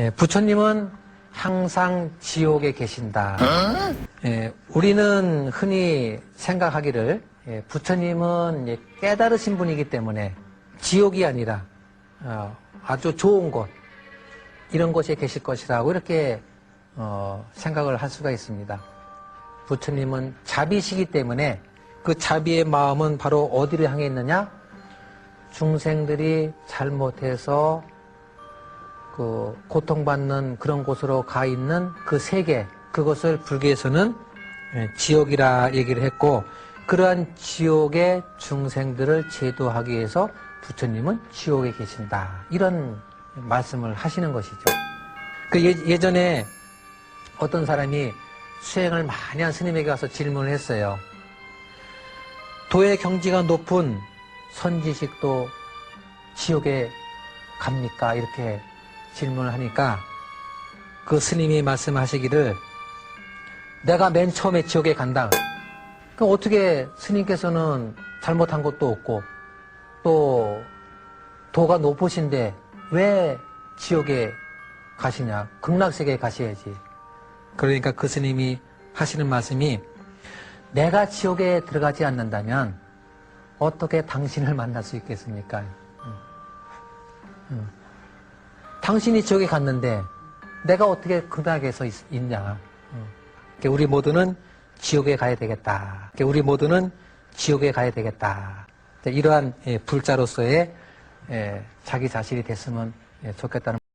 예, 부처님은 항상 지옥에 계신다. 예, 우리는 흔히 생각하기를 예, 부처님은 예, 깨달으신 분이기 때문에 지옥이 아니라 어, 아주 좋은 곳 이런 곳에 계실 것이라고 이렇게 어, 생각을 할 수가 있습니다. 부처님은 자비시기 때문에 그 자비의 마음은 바로 어디를 향해 있느냐? 중생들이 잘못해서 그 고통받는 그런 곳으로 가 있는 그 세계, 그것을 불교에서는 예, 지옥이라 얘기를 했고, 그러한 지옥의 중생들을 제도하기 위해서 부처님은 지옥에 계신다. 이런 말씀을 하시는 것이죠. 그 예- 예전에 어떤 사람이 수행을 많이 한 스님에게 가서 질문을 했어요. 도의 경지가 높은 선지식도 지옥에 갑니까? 이렇게 질문을 하니까 그 스님이 말씀하시기를 내가 맨 처음에 지옥에 간다. 그럼 어떻게 스님께서는 잘못한 것도 없고 또 도가 높으신데 왜 지옥에 가시냐? 극락세계에 가셔야지. 그러니까 그 스님이 하시는 말씀이 내가 지옥에 들어가지 않는다면 어떻게 당신을 만날 수 있겠습니까? 음. 음. 당신이 지옥에 갔는데 내가 어떻게 극락에서 있, 냐 우리 모두는 지옥에 가야 되겠다. 우리 모두는 지옥에 가야 되겠다. 이러한 예, 불자로서의 예, 자기 자신이 됐으면 예, 좋겠다는